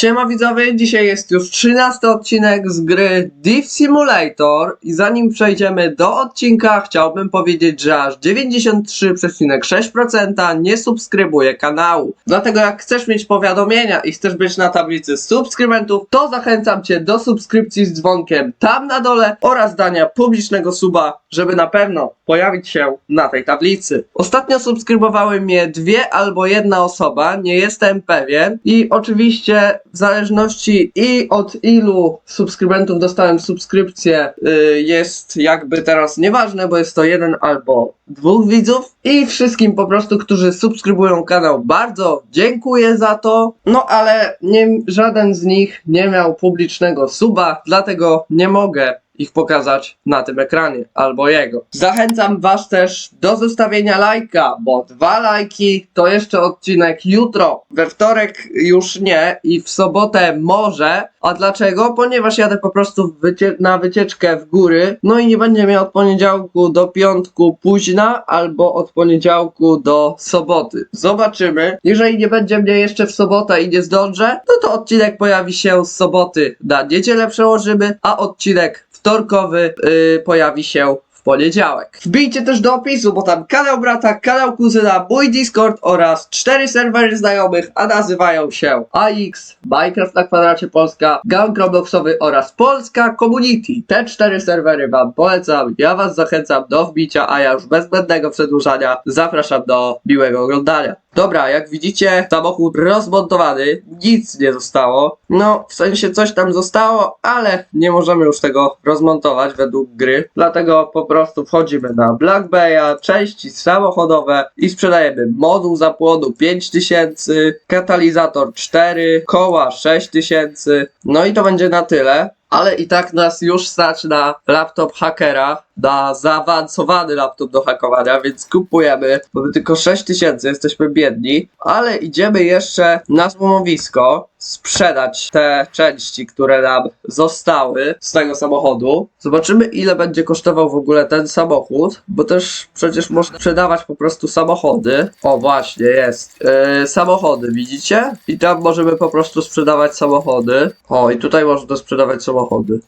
Siema widzowie, dzisiaj jest już 13 odcinek z gry Div Simulator i zanim przejdziemy do odcinka chciałbym powiedzieć, że aż 93,6% nie subskrybuje kanału. Dlatego jak chcesz mieć powiadomienia i chcesz być na tablicy subskrybentów, to zachęcam Cię do subskrypcji z dzwonkiem tam na dole oraz dania publicznego suba, żeby na pewno pojawić się na tej tablicy. Ostatnio subskrybowały mnie dwie albo jedna osoba, nie jestem pewien i oczywiście w zależności i od ilu subskrybentów dostałem subskrypcję y, jest jakby teraz nieważne, bo jest to jeden albo dwóch widzów i wszystkim po prostu, którzy subskrybują kanał bardzo dziękuję za to, no ale nie, żaden z nich nie miał publicznego suba, dlatego nie mogę ich pokazać na tym ekranie, albo jego. Zachęcam Was też do zostawienia lajka, bo dwa lajki to jeszcze odcinek jutro. We wtorek już nie i w sobotę może. A dlaczego? Ponieważ jadę po prostu wycie na wycieczkę w góry, no i nie będzie mnie od poniedziałku do piątku późna, albo od poniedziałku do soboty. Zobaczymy. Jeżeli nie będzie mnie jeszcze w sobotę i nie zdążę, no to odcinek pojawi się z soboty na niedzielę przełożymy, a odcinek wtorkowy yy, pojawi się w poniedziałek. Wbijcie też do opisu, bo tam kanał brata, kanał kuzyna, mój Discord oraz cztery serwery znajomych, a nazywają się AX, Minecraft na kwadracie Polska, Gang Robloxowy oraz Polska Community. Te cztery serwery wam polecam, ja was zachęcam do wbicia, a ja już bez zbędnego przedłużania zapraszam do miłego oglądania. Dobra, jak widzicie, samochód rozmontowany, nic nie zostało. No, w sensie coś tam zostało, ale nie możemy już tego rozmontować według gry. Dlatego po prostu wchodzimy na Black Bay'a, części samochodowe i sprzedajemy moduł zapłonu 5000, katalizator 4, koła 6000. No i to będzie na tyle. Ale i tak nas już stać na laptop hakera, na zaawansowany laptop do hakowania, więc kupujemy. Mamy tylko 6000, jesteśmy biedni, ale idziemy jeszcze na złomowisko sprzedać te części, które nam zostały z tego samochodu. Zobaczymy ile będzie kosztował w ogóle ten samochód, bo też przecież można sprzedawać po prostu samochody. O właśnie, jest. Yy, samochody, widzicie? I tam możemy po prostu sprzedawać samochody. O, i tutaj można sprzedawać samochody.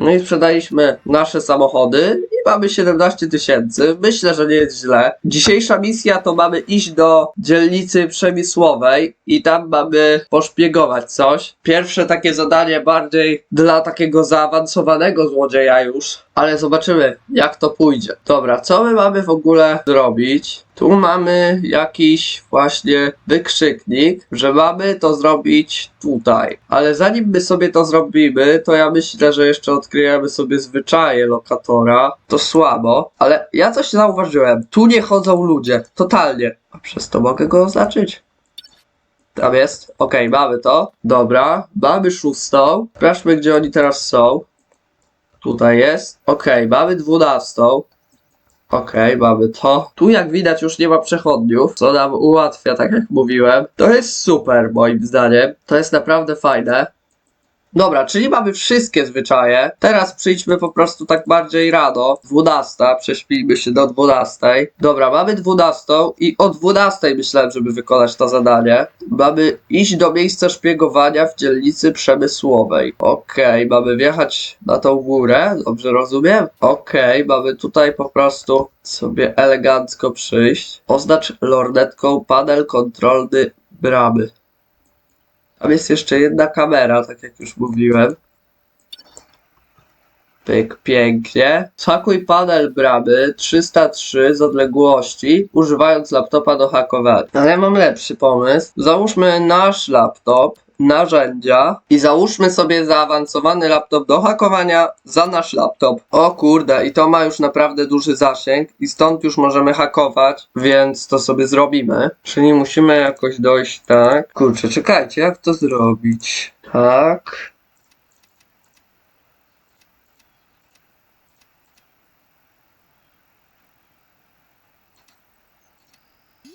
No i sprzedaliśmy nasze samochody i mamy 17 tysięcy. Myślę, że nie jest źle. Dzisiejsza misja to mamy iść do dzielnicy przemysłowej i tam mamy poszpiegować coś. Pierwsze takie zadanie bardziej dla takiego zaawansowanego złodzieja już, ale zobaczymy jak to pójdzie. Dobra, co my mamy w ogóle zrobić? Tu mamy jakiś właśnie wykrzyknik, że mamy to zrobić tutaj. Ale zanim my sobie to zrobimy, to ja myślę, że jeszcze odkryjemy sobie zwyczaje lokatora. To słabo, ale ja coś zauważyłem. Tu nie chodzą ludzie. Totalnie. A przez to mogę go oznaczyć. Tam jest. Okej, mamy to. Dobra, mamy szóstą. Sprawdźmy, gdzie oni teraz są. Tutaj jest. Okej, mamy dwunastą. Okej, mamy to. Tu jak widać już nie ma przechodniów, co nam ułatwia, tak jak mówiłem. To jest super moim zdaniem. To jest naprawdę fajne. Dobra, czyli mamy wszystkie zwyczaje. Teraz przyjdźmy po prostu tak bardziej rano. 12, prześpijmy się do 12. Dobra, mamy 12 i o 12 myślałem, żeby wykonać to zadanie. Mamy iść do miejsca szpiegowania w dzielnicy przemysłowej. Okej, mamy wjechać na tą górę, dobrze rozumiem? Okej, mamy tutaj po prostu sobie elegancko przyjść. Oznacz lornetką panel kontrolny bramy. Tam jest jeszcze jedna kamera, tak jak już mówiłem. Pyk, pięknie. Hakuj panel bramy 303 z odległości, używając laptopa do hakowania. Ale mam lepszy pomysł. Załóżmy nasz laptop, narzędzia i załóżmy sobie zaawansowany laptop do hakowania za nasz laptop. O kurde, i to ma już naprawdę duży zasięg i stąd już możemy hakować, więc to sobie zrobimy. Czyli musimy jakoś dojść tak. Kurczę, czekajcie, jak to zrobić? Tak.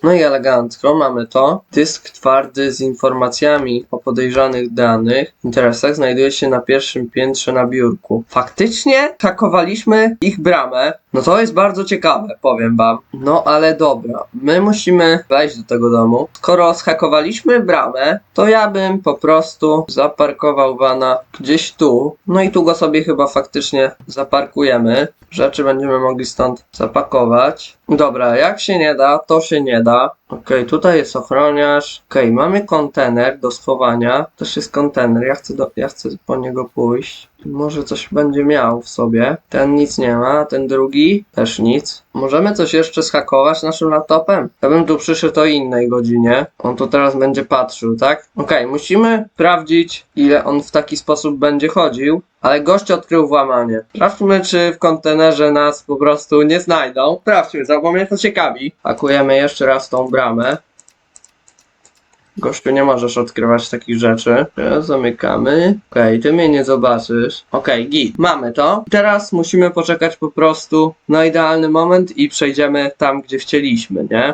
No i elegancko, mamy to. Dysk twardy z informacjami o podejrzanych danych, interesach znajduje się na pierwszym piętrze na biurku. Faktycznie hakowaliśmy ich bramę, No to jest bardzo ciekawe, powiem wam. No ale dobra, my musimy wejść do tego domu. Skoro schakowaliśmy bramę, to ja bym po prostu zaparkował wana gdzieś tu. No i tu go sobie chyba faktycznie zaparkujemy. Rzeczy będziemy mogli stąd zapakować. Dobra, jak się nie da, to się nie da. Okej, tutaj jest ochroniarz. Okej, mamy kontener do schowania. Też jest kontener. Ja chcę, do, ja chcę po niego pójść. Może coś będzie miał w sobie. Ten nic nie ma, ten drugi też nic. Możemy coś jeszcze schakować naszym laptopem? Ja bym tu przyszedł o innej godzinie. On tu teraz będzie patrzył, tak? Okej, musimy sprawdzić, ile on w taki sposób będzie chodził. Ale gość odkrył włamanie. Sprawdźmy, czy w kontenerze nas po prostu nie znajdą. Sprawdźmy, bo mnie ciekawi. Pakujemy jeszcze raz tą bramę. Gościu, nie możesz odkrywać takich rzeczy. Teraz zamykamy. Okej, ty mnie nie zobaczysz. Okej, git. Mamy to. Teraz musimy poczekać po prostu na idealny moment i przejdziemy tam, gdzie chcieliśmy, nie?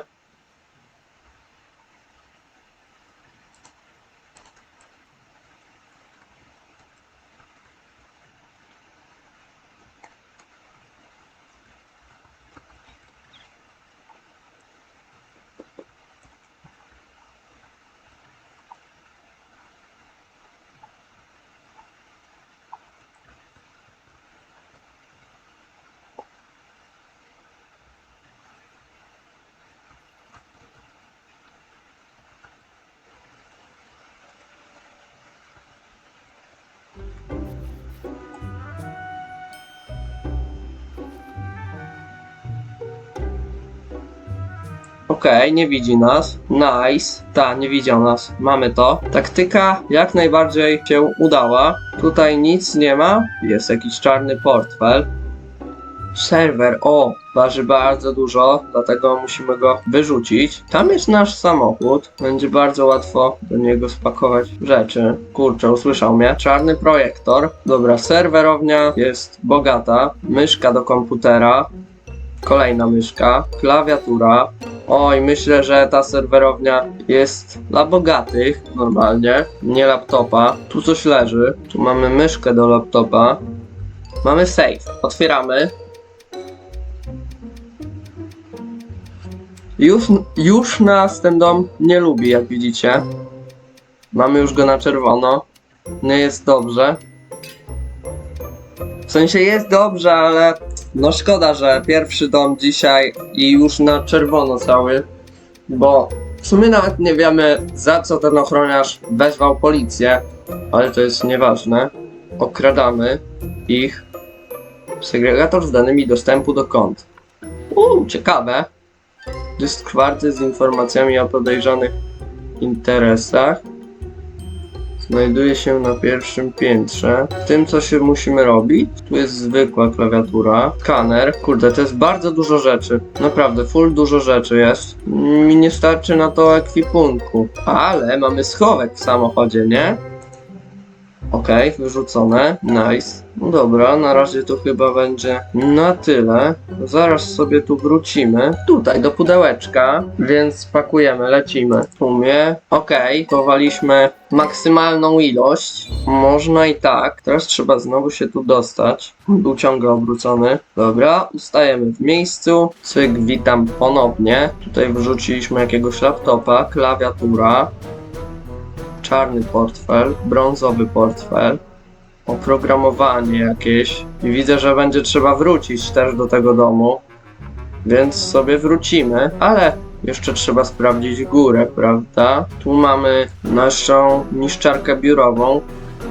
Okej, nie widzi nas. Nice. Ta, nie widział nas. Mamy to. Taktyka jak najbardziej się udała. Tutaj nic nie ma. Jest jakiś czarny portfel. Serwer, o, waży bardzo dużo, dlatego musimy go wyrzucić. Tam jest nasz samochód, będzie bardzo łatwo do niego spakować rzeczy. Kurczę, usłyszał mnie. Czarny projektor. Dobra, serwerownia jest bogata. Myszka do komputera. Kolejna myszka. Klawiatura. Oj, myślę, że ta serwerownia jest dla bogatych, normalnie, nie laptopa. Tu coś leży. Tu mamy myszkę do laptopa. Mamy safe. Otwieramy. Już, już nas ten dom nie lubi, jak widzicie. Mamy już go na czerwono. Nie jest dobrze. W sensie jest dobrze, ale no szkoda, że pierwszy dom dzisiaj i już na czerwono cały, bo w sumie nawet nie wiemy za co ten ochroniarz wezwał policję, ale to jest nieważne. Okradamy ich. Segregator z danymi dostępu do kont. Uuu, ciekawe. Dysk kwarty z informacjami o podejrzanych interesach. Znajduje się na pierwszym piętrze. Tym, co się musimy robić, tu jest zwykła klawiatura, skaner. Kurde, to jest bardzo dużo rzeczy. Naprawdę, full dużo rzeczy jest. Mi nie starczy na to ekwipunku. Ale mamy schowek w samochodzie, nie? Okej, wyrzucone. Nice. No dobra, na razie to chyba będzie na tyle. Zaraz sobie tu wrócimy. Tutaj do pudełeczka, więc pakujemy, lecimy. W sumie, okej, chowaliśmy maksymalną ilość. Można i tak. Teraz trzeba znowu się tu dostać. Był ciągle obrócony. Dobra, ustajemy w miejscu. Cyk, witam ponownie. Tutaj wrzuciliśmy jakiegoś laptopa, klawiatura czarny portfel, brązowy portfel, oprogramowanie jakieś i widzę, że będzie trzeba wrócić też do tego domu, więc sobie wrócimy, ale jeszcze trzeba sprawdzić górę, prawda? Tu mamy naszą niszczarkę biurową.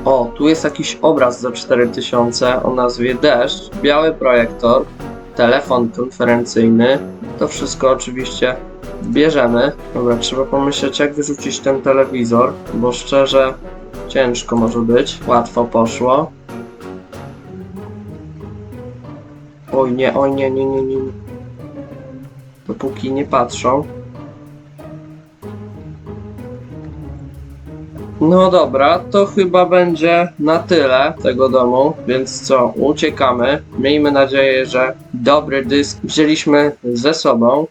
O, tu jest jakiś obraz za 4000 o nazwie Deszcz, biały projektor, telefon konferencyjny. To wszystko oczywiście bierzemy. Dobra, trzeba pomyśleć jak wyrzucić ten telewizor, bo szczerze ciężko może być. Łatwo poszło. Oj nie, oj nie, nie, nie, nie. Dopóki nie patrzą. No dobra, to chyba będzie na tyle tego domu, więc co, uciekamy. Miejmy nadzieję, że dobry dysk wzięliśmy ze sobą.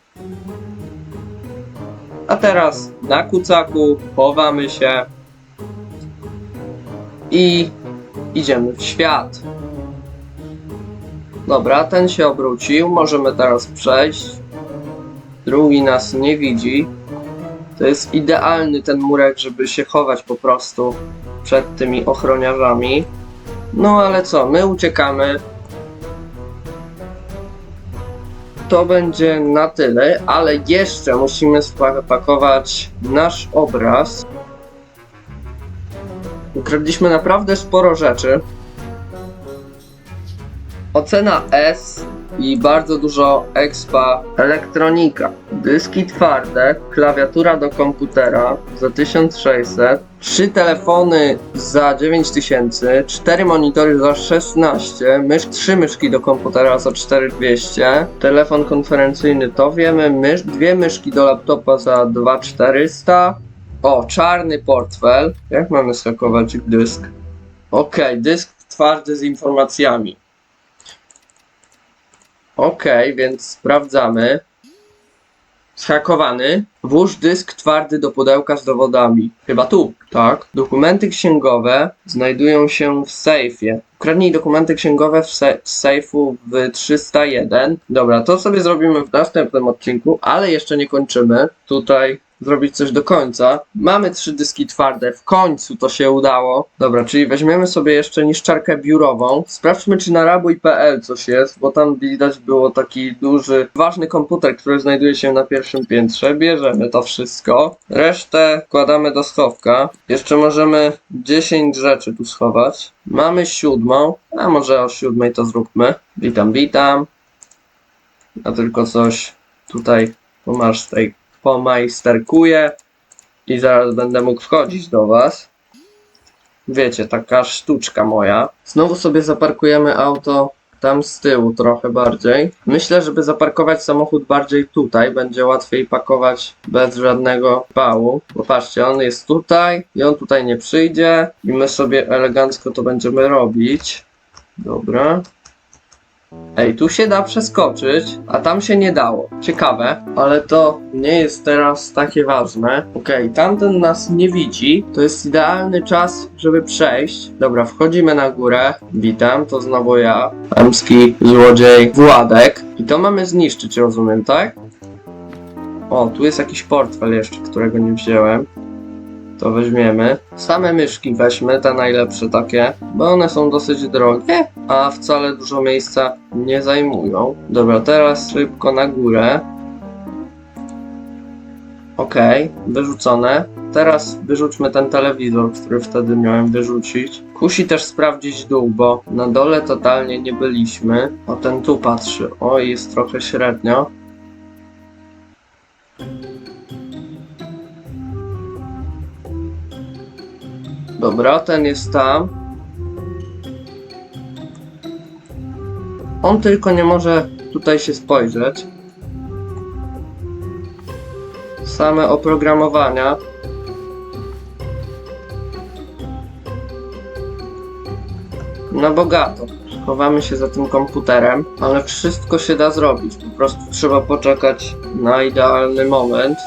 A teraz na kucaku chowamy się i idziemy w świat. Dobra, ten się obrócił, możemy teraz przejść. Drugi nas nie widzi. To jest idealny ten murek, żeby się chować po prostu przed tymi ochroniarzami. No ale co, my uciekamy. To będzie na tyle, ale jeszcze musimy spakować nasz obraz. Ukradliśmy naprawdę sporo rzeczy. Ocena S i bardzo dużo expa elektronika. Dyski twarde, klawiatura do komputera za 1600, trzy telefony za 9000, cztery monitory za 16, mysz, trzy myszki do komputera za 4200, telefon konferencyjny to wiemy, mysz, dwie myszki do laptopa za 2400, o, czarny portfel. Jak mamy skakować dysk? Okej, dysk twardy z informacjami. Okej, więc sprawdzamy. Zhakowany. Włóż dysk twardy do pudełka z dowodami. Chyba tu, tak. Dokumenty księgowe znajdują się w sejfie. Ukradnij dokumenty księgowe w, se sejfu w 301. Dobra, to sobie zrobimy w następnym odcinku, ale jeszcze nie kończymy. Tutaj zrobić coś do końca. Mamy trzy dyski twarde, w końcu to się udało. Dobra, czyli weźmiemy sobie jeszcze niszczarkę biurową. Sprawdźmy, czy na rabuj.pl coś jest, bo tam widać było taki duży, ważny komputer, który znajduje się na pierwszym piętrze. Bierzemy to wszystko. Resztę wkładamy do schowka. Jeszcze możemy 10 rzeczy tu schować. Mamy siódmą, a może o siódmej to zróbmy. Witam, witam. Ja tylko coś tutaj pomasz tej pomajsterkuję i zaraz będę mógł wchodzić do was. Wiecie, taka sztuczka moja. Znowu sobie zaparkujemy auto tam z tyłu trochę bardziej. Myślę, żeby zaparkować samochód bardziej tutaj, będzie łatwiej pakować bez żadnego pału. Bo patrzcie, on jest tutaj i on tutaj nie przyjdzie i my sobie elegancko to będziemy robić. Dobra. Ej, tu się da przeskoczyć, a tam się nie dało. Ciekawe, ale to nie jest teraz takie ważne. Okej, tamten nas nie widzi. To jest idealny czas, żeby przejść. Dobra, wchodzimy na górę. Witam, to znowu ja. Emski złodziej Władek. I to mamy zniszczyć, rozumiem, tak? O, tu jest jakiś portfel jeszcze, którego nie wziąłem. To weźmiemy. Same myszki weźmy, te najlepsze takie, bo one są dosyć drogie, a wcale dużo miejsca nie zajmują. Dobra, teraz szybko na górę. Okej, wyrzucone. Teraz wyrzućmy ten telewizor, który wtedy miałem wyrzucić. Kusi też sprawdzić dół, bo na dole totalnie nie byliśmy. O, ten tu patrzy. Oj, jest trochę średnio. Dobra, ten jest tam. On tylko nie może tutaj się spojrzeć. Same oprogramowania. Na bogato. Chowamy się za tym komputerem, ale wszystko się da zrobić. Po prostu trzeba poczekać na idealny moment.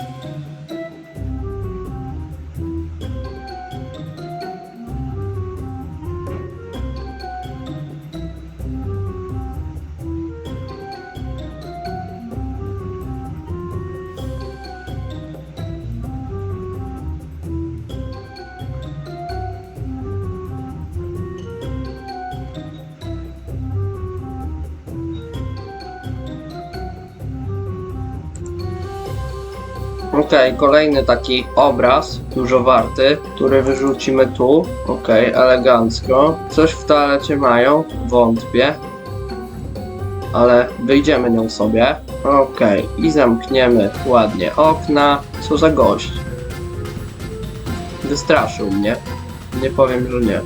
Okej, kolejny taki obraz, dużo warty, który wyrzucimy tu. Okej, elegancko. Coś w toalecie mają? Wątpię. Ale wyjdziemy nią sobie. Okej, i zamkniemy ładnie okna. Co za gość. Wystraszył mnie. Nie powiem, że nie.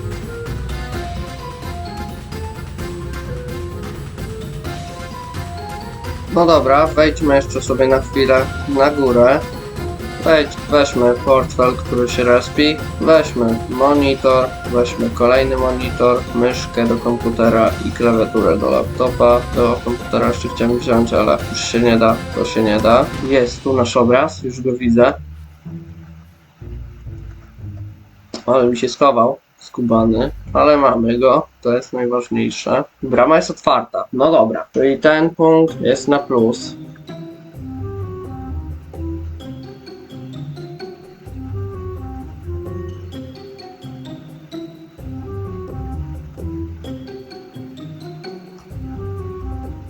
No dobra, wejdźmy jeszcze sobie na chwilę na górę. Weźmy portfel, który się respi, weźmy monitor, weźmy kolejny monitor, myszkę do komputera i klawiaturę do laptopa. Do komputera jeszcze chciałem wziąć, ale już się nie da, to się nie da. Jest tu nasz obraz, już go widzę. Ale mi się schował. skubany, ale mamy go, to jest najważniejsze. Brama jest otwarta, no dobra, czyli ten punkt jest na plus.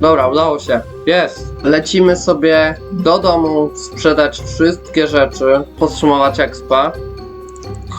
Dobra, udało się. Jest. Lecimy sobie do domu, sprzedać wszystkie rzeczy, podsumować expa.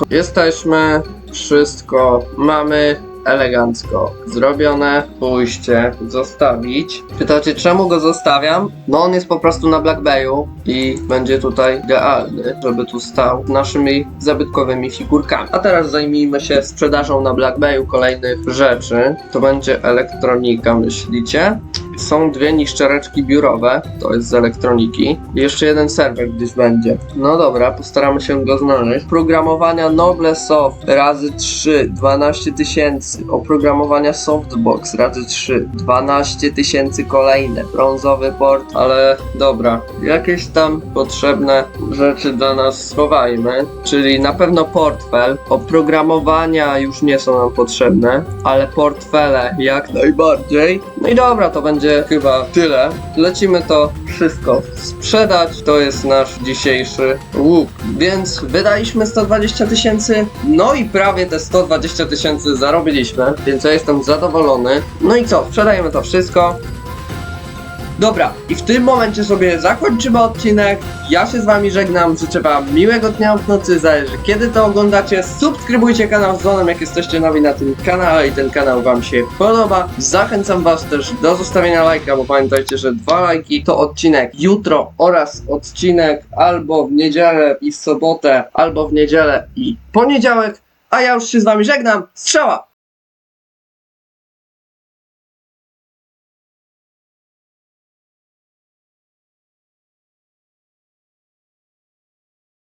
Jesteśmy, wszystko mamy elegancko zrobione. Pójście, zostawić. Pytacie, czemu go zostawiam? No on jest po prostu na Black Bayu i będzie tutaj idealny, żeby tu stał naszymi zabytkowymi figurkami. A teraz zajmijmy się sprzedażą na Black Bayu kolejnych rzeczy. To będzie elektronika, myślicie? Są dwie niszczareczki biurowe, to jest z elektroniki. I jeszcze jeden serwer gdzieś będzie. No dobra, postaramy się go znaleźć. Programowania Noble Soft razy 3, 12 tysięcy. Oprogramowania Softbox razy 3, 12 tysięcy kolejne. Brązowy port, ale dobra. Jakieś tam potrzebne rzeczy dla nas schowajmy. Czyli na pewno portfel. Oprogramowania już nie są nam potrzebne, ale portfele jak najbardziej. No i dobra, to będzie chyba tyle. Lecimy to wszystko sprzedać. To jest nasz dzisiejszy łuk. Więc wydaliśmy 120 tysięcy, no i prawie te 120 tysięcy zarobiliśmy, więc ja jestem zadowolony. No i co, sprzedajemy to wszystko. Dobra, i w tym momencie sobie zakończymy odcinek. Ja się z wami żegnam, życzę wam miłego dnia w nocy, zależy kiedy to oglądacie. Subskrybujcie kanał z dzwonem, jak jesteście nowi na tym kanale i ten kanał wam się podoba. Zachęcam was też do zostawienia lajka, bo pamiętajcie, że dwa lajki to odcinek jutro oraz odcinek albo w niedzielę i w sobotę, albo w niedzielę i poniedziałek. A ja już się z wami żegnam. Strzała!